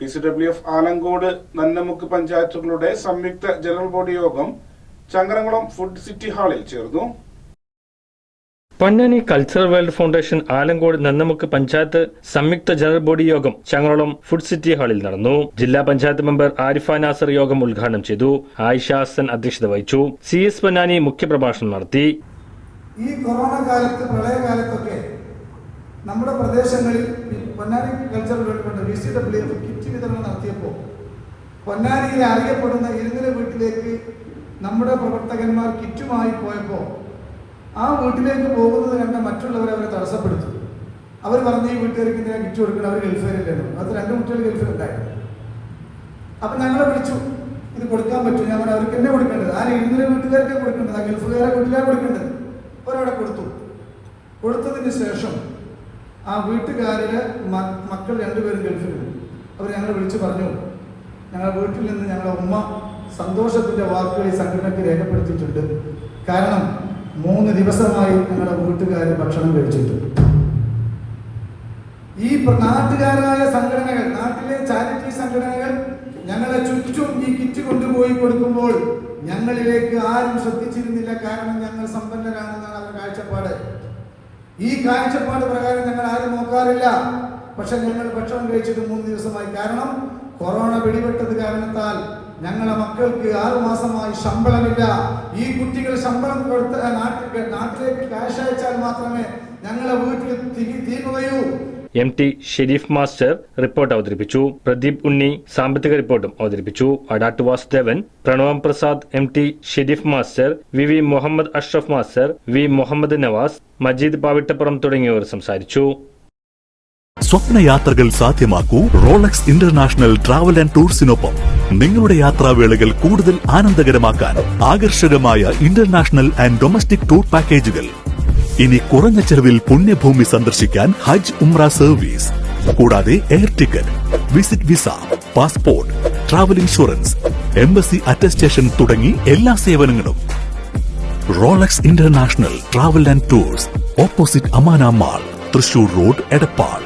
P C W F Alankode Nannamukku പഞ്ചായത്തുകളുടെ സംയുക്ത general body യോഗം ചങ്ങരംകുളം ഫുഡ് സിറ്റി ഹാളിൽ ചേർന്നു. Ponnani cultural world foundation Alankode Nannamukku panchayat സംയുക്ത ജനറൽ ബോഡി യോഗം ചങ്ങളം ഫുഡ് സിറ്റി ഹാളിൽ നടന്നു. ജില്ലാ പഞ്ചായത്ത് മെമ്പർ ആരിഫ നാസർ യോഗം ഉദ്ഘാടനം ചെയ്തു. ആയിഷ ഹസൻ അധ്യക്ഷത വഹിച്ചു. സി എസ് പൊന്നാനി മുഖ്യപ്രഭാഷണം നടത്തി. ഈ കൊറോണ കാലത്ത് പ്രളയകാലത്തൊക്കെ നമ്മുടെ പ്രദേശങ്ങളിൽ Ponnani culture development V C W F kit വിതരണം നടത്തിയപ്പോൾ പൊന്നാനിയിൽ അറിയപ്പെടുന്ന ഇരുന്നിലെ വീട്ടിലേക്ക് നമ്മുടെ പ്രവർത്തകന്മാർ കിറ്റുമായി പോയപ്പോൾ ആ വീട്ടിലേക്ക് പോകുന്നത് കണ്ട മറ്റുള്ളവരെ അവരെ തടസ്സപ്പെടുത്തും. അവർ പറഞ്ഞ് ഈ വീട്ടുകാർക്ക് ഇങ്ങനെ കിറ്റ് കൊടുക്കണം അവർ ഗൾഫേരില്ലായിരുന്നു അത് രണ്ട് കുട്ടികൾ ഗൾഫിലുണ്ടായിരുന്നു അപ്പൊ ഞങ്ങളെ വിളിച്ചു ഇത് കൊടുക്കാൻ പറ്റും ഞാൻ അവർക്ക് എന്നെ കൊടുക്കേണ്ടത്. ആ ഇരുന്നില വീട്ടുകാർക്ക് കൊടുക്കേണ്ടത്. ആ ഗൾഫുകാരെ വീട്ടുകാരെ കൊടുക്കേണ്ടത്. അവരവിടെ കൊടുത്തു. കൊടുത്തതിന് ശേഷം ആ വീട്ടുകാരിലെ മ- മക്കൾ രണ്ടുപേരും ഗൾഫിലുണ്ട്. അവർ ഞങ്ങളെ വിളിച്ചു പറഞ്ഞു. ഞങ്ങളുടെ വീട്ടിൽ നിന്ന് ഞങ്ങളുടെ ഉമ്മ സന്തോഷത്തിന്റെ വാക്കുകൾ ഈ സംഘടനയ്ക്ക് രേഖപ്പെടുത്തിയിട്ടുണ്ട്. കാരണം മൂന്ന് ദിവസമായി ഞങ്ങളുടെ വീട്ടുകാർ ഭക്ഷണം കഴിച്ചിട്ടുണ്ട് ഈ നാട്ടുകാരായ സംഘടനകൾ നാട്ടിലെ ചാരിറ്റി സംഘടനകൾ ഞങ്ങളെ ചുറ്റും ഈ കിറ്റ് കൊണ്ടുപോയി കൊടുക്കുമ്പോൾ ഞങ്ങളിലേക്ക് ആരും ശ്രദ്ധിച്ചിരുന്നില്ല. കാരണം ഞങ്ങൾ കാഴ്ചപ്പാട് ഈ കാഴ്ചപ്പാട് പ്രകാരം ഞങ്ങൾ ആരും നോക്കാറില്ല. പക്ഷെ ഞങ്ങൾ ഭക്ഷണം കഴിച്ചിട്ട് മൂന്ന് ദിവസമായി. കാരണം കൊറോണ പിടിപെട്ടത് കാരണത്താൽ ഞങ്ങളെ മക്കൾക്ക് ആറു മാസമായി ശമ്പളമില്ല. ഈ കുട്ടികൾ ശമ്പളം കൊടുത്ത നാട്ടിലേക്ക് നാട്ടിലേക്ക് ക്യാഷ് അയച്ചാൽ മാത്രമേ ഞങ്ങളെ വീട്ടിൽ തിരി തീരുകയൂ M T Sharif master report അവതരിപ്പിച്ചു. പ്രദീപ് ഉണ്ണി സാമ്പത്തിക റിപ്പോർട്ടും അവതരിപ്പിച്ചു. Adat Vasudevan Pranavam Prasad M T Sharif master V V Muhammad Ashraf master V Muhammad Navas Majeed Pavittappuram തുടങ്ങിയവർ സംസാരിച്ചു. സ്വപ്നയാത്രകൾ സാധ്യമാക്കൂ റോളക്സ് ഇന്റർനാഷണൽ ട്രാവൽ ആൻഡ് ടൂർസിനൊപ്പം നിങ്ങളുടെ യാത്രാവേളകൾ കൂടുതൽ ആനന്ദകരമാക്കാൻ ആകർഷകമായ ഇന്റർനാഷണൽ ആൻഡ് ഡൊമസ്റ്റിക് ടൂർ പാക്കേജുകൾ. ഇനി കുറഞ്ഞ ചെലവിൽ പുണ്യഭൂമി സന്ദർശിക്കാൻ ഹജ്ജ് ഉംറ സർവീസ്. കൂടാതെ air ticket visit visa passport travel insurance embassy attestation തുടങ്ങി എല്ലാ സേവനങ്ങളും. Rolex international travel and tours opposite Amana mall Thrissur road Edappal.